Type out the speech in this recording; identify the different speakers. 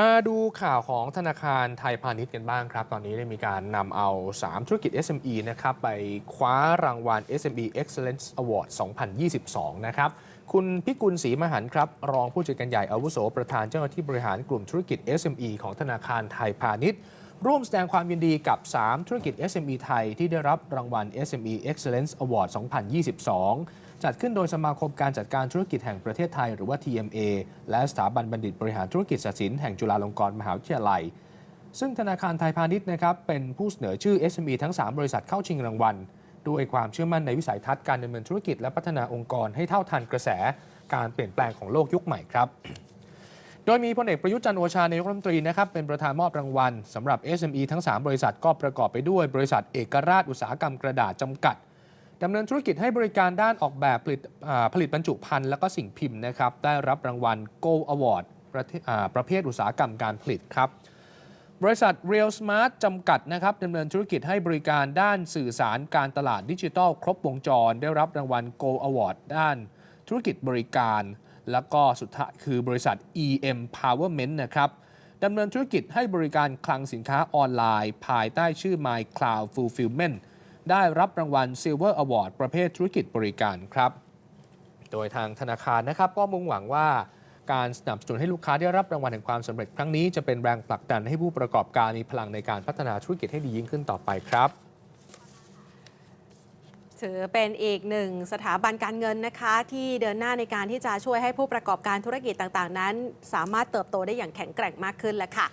Speaker 1: มาดูข่าวของธนาคารไทยพาณิชย์กันบ้างครับ ตอนนี้ได้มีการนำเอา 3 ธุรกิจ SME นะครับไปคว้ารางวัล SME Excellence Award 2022 นะครับ คุณพิกุลศรีมหันครับ รองผู้จัดการใหญ่อาวุโสประธานเจ้าหน้าที่บริหารกลุ่มธุรกิจ SME ของธนาคารไทยพาณิชย์ ร่วมแสดงความยินดีกับ 3 ธุรกิจ SME ไทย ที่ได้รับรางวัล SME Excellence Award 2022 จัดขึ้นโดยสมาคมการจัดการธุรกิจแห่งประเทศไทย หรือว่า TMA และสถาบันบัณฑิตบริหารธุรกิจศศิลป์แห่งจุฬาลงกรณ์มหาวิทยาลัย ซึ่งธนาคารไทยพาณิชย์นะครับเป็นผู้เสนอชื่อ SME ทั้ง 3 บริษัทเข้าชิงรางวัลด้วยความเชื่อมั่นในวิสัยทัศน์การดำเนินธุรกิจและพัฒนาองค์กรให้เท่าทันกระแสการเปลี่ยนแปลงของโลกยุคใหม่ครับ โดยมีพลเอกประยุทธ์จันโอชานายกรัฐมนตรีนะครับเป็นประธานมอบรางวัลสำหรับ SME ทั้ง 3 บริษัทก็ประกอบไปด้วยบริษัทเอกราชอุตสาหกรรมกระดาษจำกัดดำเนินธุรกิจให้บริการด้านออกแบบผลิตผลิตบรรจุภัณฑ์และก็สิ่งพิมพ์นะครับได้รับรางวัล Gold Award ประประเภทอุตสาหกรรมการผลิตครับบริษัท Real Smart จำกัดนะครับดำเนินธุรกิจให้บริการด้านสื่อสารการตลาดดิจิทัล ครบวงจร ได้รับรางวัล Gold Award ด้านธุรกิจบริการ แล้วก็สุดท้ายคือบริษัท EM Powerment นะครับดำเนินธุรกิจให้บริการคลังสินค้าออนไลน์ ภายใต้ชื่อ My Cloud Fulfillment ได้รับรางวัล Silver Award ประเภทธุรกิจบริการครับ โดยทางธนาคารนะครับก็มุ่งหวังว่าการสนับสนุนให้ลูกค้าได้รับรางวัลแห่งความสำเร็จครั้งนี้จะเป็นแรงผลักดันให้ผู้ประกอบการมีพลังในการพัฒนาธุรกิจให้ดียิ่งขึ้นต่อไปครับ
Speaker 2: ถือเป็นอีกหนึ่งสถาบันการเงินนะคะ ที่เดินหน้าในการที่จะช่วยให้ผู้ประกอบการธุรกิจต่างๆ นั้น สามารถเติบโตได้อย่างแข็งแกร่งมากขึ้นแหละค่ะ